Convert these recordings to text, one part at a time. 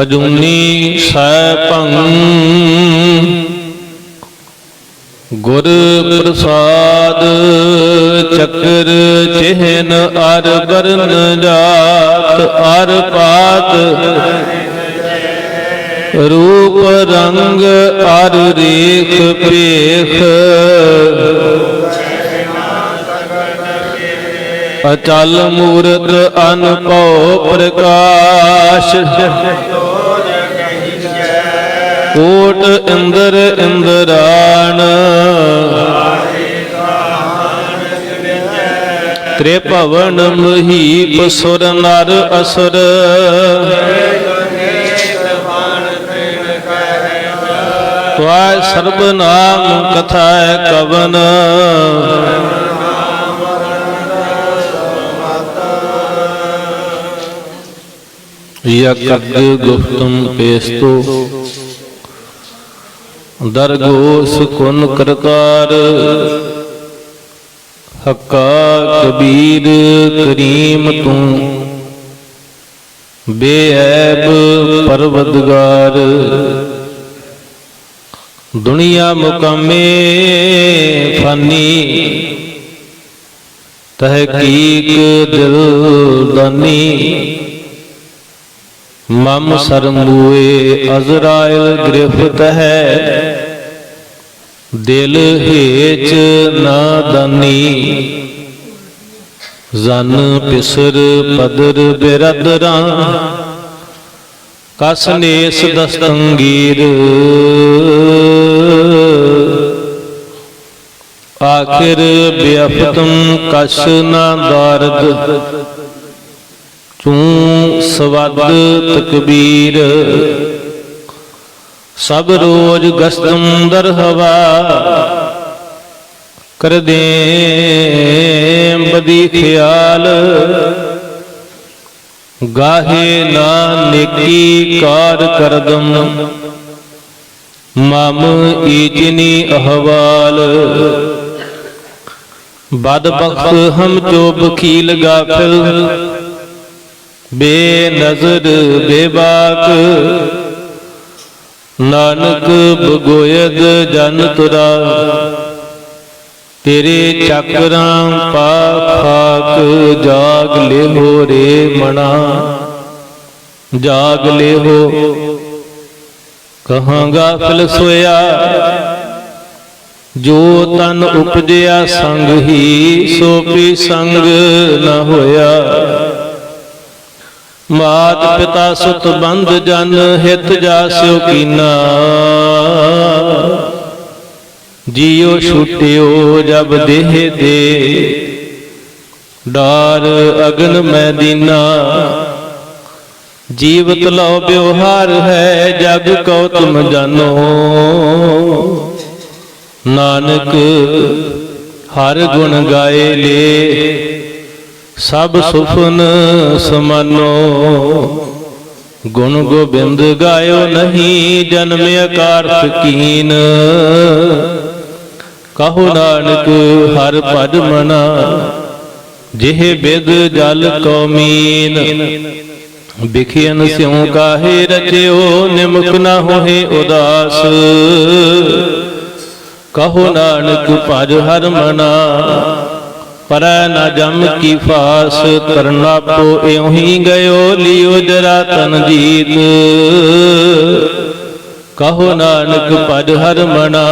ਅਜੂਨੀ ਸੈਭੰ। ਗੁਰ ਪ੍ਰਸਾਦ ਚੱਕਰ ਚਿਹਨ ਅਰ ਬਰਨ ਜਾਤ ਅਰ ਪਾਤ। ਰੂਪ ਰੰਗ ਅਰ ਰੇਖ ਪੇਖ ਅਚਲ ਮੂਰਤ ਅਨਭਉ ਪ੍ਰਕਾਸ਼। ਕੋਟ ਇੰਦਰ ਇੰਦਰਾਣ ਤ੍ਰਿਭਵਨ ਮਹੀਪ ਸੁਰ ਨਰ ਅਸੁਰ। ਤਵਾ ਸਰਬ ਨਾਮ ਕਥਾ ਕਵਨ। ਯਕਦ ਗੁਫਤਮ ਪੇਸਤੋ। ਦਰਗੋਸ ਕੁਨ ਕਰਤਾਰ ਹੱਕਾ ਕਬੀਰ ਕਰੀਮ ਤੂੰ। ਬੇਅਬ ਪਰਵਦਗਾਰ, ਦੁਨੀਆ ਮੁਕਮੇ ਫਾਨੀ। ਤਹਕੀਕ ਦਿਲ ਦਾਨੀ। ਮਮ ਸਰਮੂਏ ਅਜ਼ਰਾਇਲ ਗ੍ਰਿਫਤ ਹੈ। ਦਿਲ ਹੇਚ ਨਾ ਦਨੀ। ਜ਼ਨ ਪਿਸਰ ਪਦਰ ਬਿਰਦਰਾਂ। ਕਸ ਨੇਸ ਦਸਤੰਗੀਰ। ਆਖਿਰ ਬਿਅਫਤਮ ਕਸ਼ ਨਾ ਦਾਰਦ। ਤੂੰ ਸਵਦ ਤਕਬੀਰ। ਸਭ ਰੋਜ ਗਸਤਮ ਦਰ ਹਵਾ ਕਰਦੇ ਬਦੀ ਖਿਆਲ। ਗਾਹੇ ਨਾ ਨੇਕੀ ਕਾਰ ਕਰਦਮ, ਮਮ ਈਜਨੀ ਅਹਵਾਲ। ਬਦ ਬਖਤ ਹਮ ਜੋ ਬਖੀਲ ਗਾਫਿਲ ਬੇਨਜ਼ਰ, ਬੇਬਾਕ, ਨਾਨਕ ਬਗੋਇਦ ਜਨ ਤੁਰਾ। ਤੇਰੇ ਚੱਕਰਾਂ ਪਾ ਖਾਕ ਜਾਗ ਲਿਹੋ ਰੇ ਮਣਾ। ਜਾਗ ਲਿਹੋ। ਕਹਾਂਗਾ ਗਾਫਲ ਸੋਇਆ। ਜੋ ਤਨ ਉਪਜਿਆ ਸੰਗ ਹੀ ਸੋ ਪੀ ਸੰਗ ਨਾ ਹੋਇਆ। ਮਾਤ ਪਿਤਾ ਸੁਤ ਬੰਧ ਜਨ, ਹਿਤ ਜਾਸਿਓ ਕੀਨਾ। ਜੀਉ ਛੁਟਿਓ ਜਬ ਦੇਹ ਦੇ। ਡਾਰ ਅਗਨ ਮੈਂ ਦੀਨਾ। ਜੀਵਤ ਲਉ ਬਿਵਹਾਰ ਹੈ ਜਗ ਕਉ ਤੁਮ ਜਾਨੋ। ਨਾਨਕ ਹਰ ਗੁਣ ਗਾਏ ਲੇ। ਸਭ ਸੁਫਨ ਸਮਾਨੋ। ਗੁਣ ਗੋਬਿੰਦ ਗਾਇਓ ਨਹੀਂ ਜਨਮ ਅਕਾਰਥ ਕੀਨ। ਕਹੋ ਨਾਨਕ ਹਰ ਭਜ ਮਨਾ, ਜਿਹ ਬਿਦ ਜਲ ਕੌਮੀਨ ਬਿਖਿਆਨ ਸਿਉ ਕਾਹੇ ਰਚਿਓ, ਨਿਮਕ ਨਾ ਹੋਏ ਉਦਾਸ। ਕਹੋ ਨਾਨਕ ਭਜ ਹਰ ਮਨਾ ਪਰੈ ਨ ਜਮ ਕੀ ਫਾਸ ਕਰਨਾ ਪੋ ਇਉਂ ਹੀ ਗਇਓ ਲਿਓ ਜਰਾ ਤਨ ਜੀਤ। ਕਹੋ ਨਾਨਕ ਭਜ ਹਰ ਮਨਾ,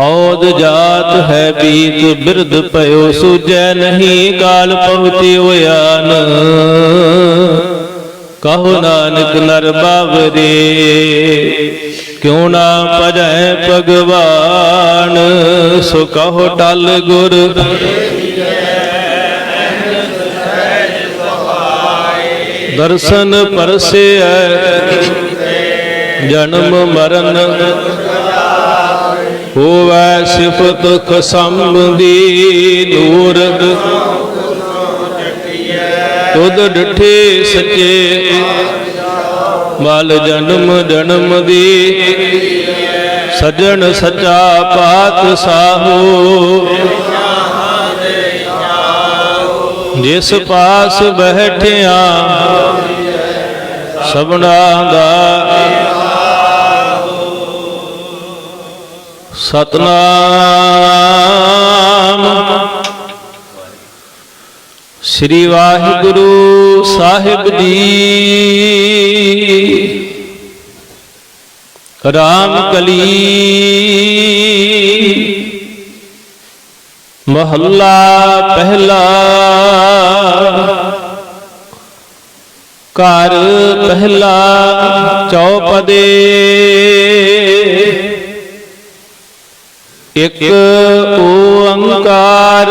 ਔਦ ਜਾਤ ਹੈ ਬੀਤ ਬਿਰਧ ਭਇਓ ਸੂਜੈ ਨਹੀਂ ਕਾਲ ਪਹੁੰਚਿਓ ਆਨ ਕਹੋ ਨਾਨਕ ਨਰ ਬਾਵਰੇ ਕਿਉ ਨਾ ਭਜੈ ਭਗਵਾਨ? ਸੋ ਕਹੋ ਟਲ ਗੁਰ। ਦਰਸ਼ਨ ਪਰਸੈ ਜਨਮ ਮਰਨ। ਹੋਵੈ ਸਿਫਤ ਖਸਮ ਦੀ ਦੂਰ ਤੁਧ ਡਿਠੇ ਸੱਚੇ। ਮਲ ਜਨਮ ਜਨਮ ਦੀ। ਸਜਣ ਸੱਚਾ ਪਾਤ ਸਾਹੋ। ਜਿਸ ਪਾਸ ਬੈਠਿਆ ਸਭਨਾ ਦਾ। ਸਤਨਾਮ। ਸ੍ਰੀ ਵਾਹਿਗੁਰੂ ਸਾਹਿਬ ਜੀ ਰਾਮ ਕਲੀ। ਮਹੱਲਾ ਪਹਿਲਾ। ਘਰ ਪਹਿਲਾ ਚੌਪਦੇ। ਇੱਕ ਓੰਕਾਰ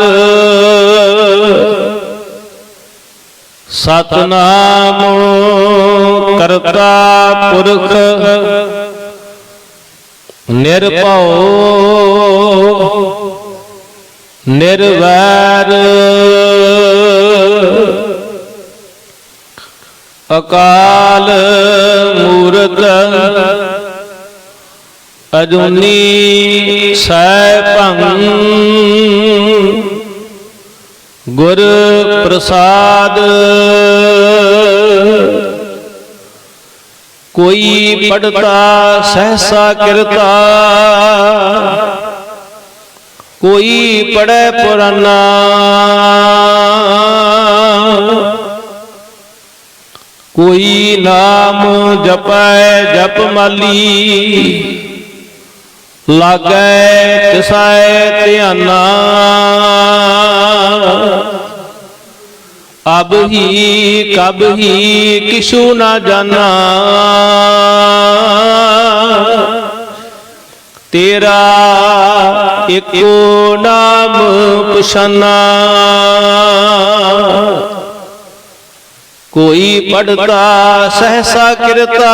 ਸਤਨਾਮ ਕਰਤਾ ਪੁਰਖ ਨਿਰਭਉ ਨਿਰਵੈਰ ਅਕਾਲ ਮੂਰਤ ਅਜੂਨੀ ਸੈਭੰ ਗੁਰ ਪ੍ਰਸਾਦ। ਕੋਈ ਪੜਤਾ ਸਹਸਾ ਕਿਰਤਾ ਕੋਈ ਪੜੈ ਪੁਰਾਨਾ ਕੋਈ ਨਾਮ ਜਪੈ ਜਪ ਮਾਲੀ। ਲਾਗੈ ਤਿਸੈ ਧਿਆਨਾ। ਅਬ ਹੀ, ਕਬ ਹੀ ਕਿਛੂ ਨਾ ਜਾਣਾ ਤੇਰਾ ਇੱਕੋ ਨਾਮ ਪਛਾਨਾ। ਕੋਈ ਪੜਤਾ ਸਹਸਾ ਕਿਰਤਾ,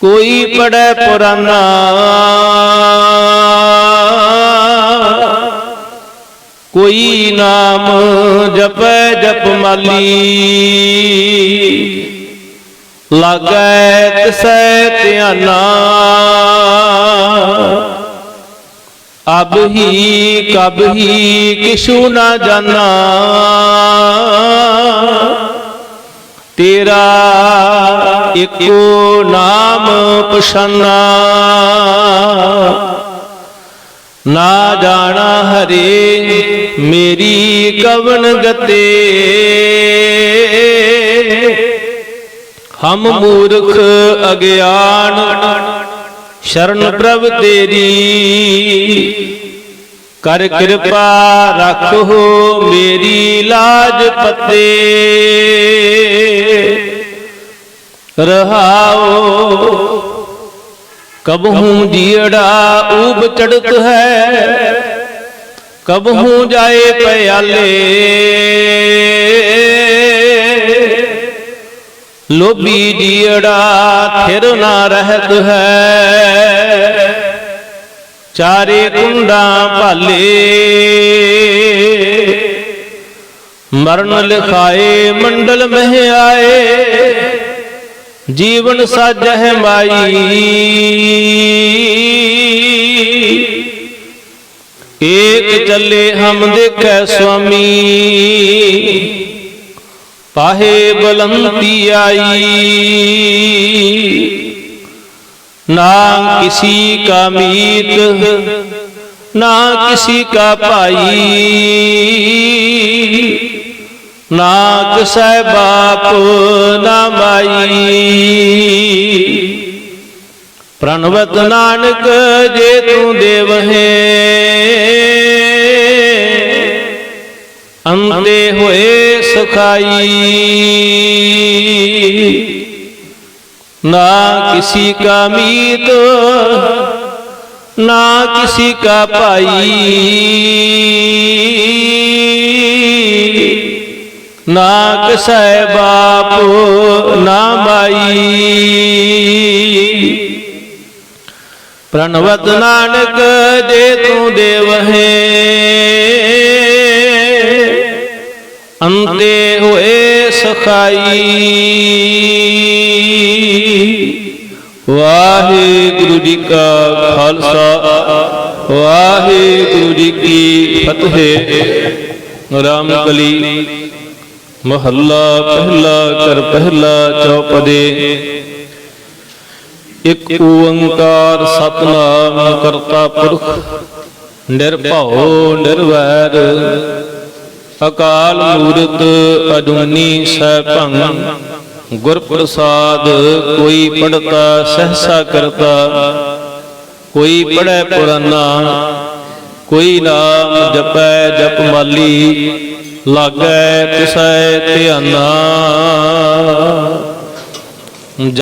ਕੋਈ ਪੜੈ ਪੁਰਾਨਾ। ਕੋਈ ਨਾਮ ਜਪੈ ਜਪ ਮਾਲੀ। ਲਾਗੈ ਤਿਸੈ ਧਿਆਨਾ। ਅਬ ਹੀ ਕਬ ਹੀ ਕਿਛੂ ਨਾ ਜਾਣਾ ਤੇਰਾ ਇੱਕੋ ਨਾਮ ਪਛਾਨਾ। ਨਾ ਜਾਣਾ ਹਰੇ, ਮੇਰੀ ਕਵਨ ਗਤੇ। ਹਮ ਮੂਰਖ ਅਗਿਆਨ, ਸ਼ਰਨ ਪ੍ਰਭ ਤੇਰੀ। ਕਰ ਕਿਰਪਾ ਰੱਖੋ ਮੇਰੀ ਲਾਜ ਪਤੇ। ਰਹਾਓ ਕਬਹੂ ਜੀੜਾ ਊਬ ਚੜਤ ਹੈ। ਕਬਹੂ ਜਾਏ ਪਿਆਲੇ। ਲੋਭੀ ਜੀੜਾ ਥਿਰ ਨਾ ਰਹਤ ਹੈ। ਚਾਰੇ ਕੁੰਡਾਂ ਭਾਲੇ। ਮਰਨ ਲਿਖਾਏ ਮੰਡਲ ਮਹਿ ਆਏ। ਜੀਵਨ ਸਾਜਹਿ ਮਾਈ। ਏਕ ਚੱਲੇ ਹਮ ਦੇਖੈ ਸੁਆਮੀ। ਪਾਹੇ ਬਲੰਤੀ ਆਈ। ਨਾ ਕਿਸੀ ਕਾ ਮੀਤ, ਨਾ ਕਿਸੀ ਕਾ ਭਾਈ। ਨਾ ਕਿਸੈ ਬਾਪ ਨਾ ਮਾਈ। ਪ੍ਰਣਵਤ ਨਾਨਕ ਜੇ ਤੂੰ ਦੇਵ ਹੈ ਅੰਤੇ ਹੋਏ ਸੁਖਾਈ। ਨਾ ਕਿਸੀ ਕਾ ਮੀਤ, ਨਾ ਕਿਸੀ ਕਾ ਭਾਈ। ਨਾ ਕਿਸੈ ਬਾਪ ਨਾ ਮਾਈ। ਪ੍ਰਣਵਤ ਨਾਨਕ ਜੇ ਤੂੰ ਦੇਵ ਹੈ। ਅੰਤੇ ਹੋਏ ਸਖਾਈ। ਵਾਹਿਗੁਰੂ ਜੀ ਕਾ ਖਾਲਸਾ, ਵਾਹਿਗੁਰੂ ਜੀ ਕੀ ਫਤਿਹ। ਰਾਮ ਕਲੀ। ਮਹੱਲਾ ਪਹਿਲਾ ਕਰ ਪਹਿਲਾ ਚੌਪਦੇ। ਇਕ ਓੰਕਾਰ ਸਤਨਾਮ ਕਰਤਾ ਪੁਰਖ, ਨਿਰਭਉ ਨਿਰਵੈਰ। ਅਕਾਲ ਮੂਰਤ ਅਜੂਨੀ ਸੈਭੰ ਗੁਰ ਪ੍ਰਸਾਦ ਕੋਈ ਪੜਤਾ ਸਹਸਾ ਕਰਤਾ। ਕੋਈ ਪੜੈ ਪੁਰਾਨਾ ਕੋਈ ਨਾਮ ਜਪੈ ਜਪ ਮਾਲੀ ਲਾਗੈ ਤਿਸੈ ਧਿਆਨਾ।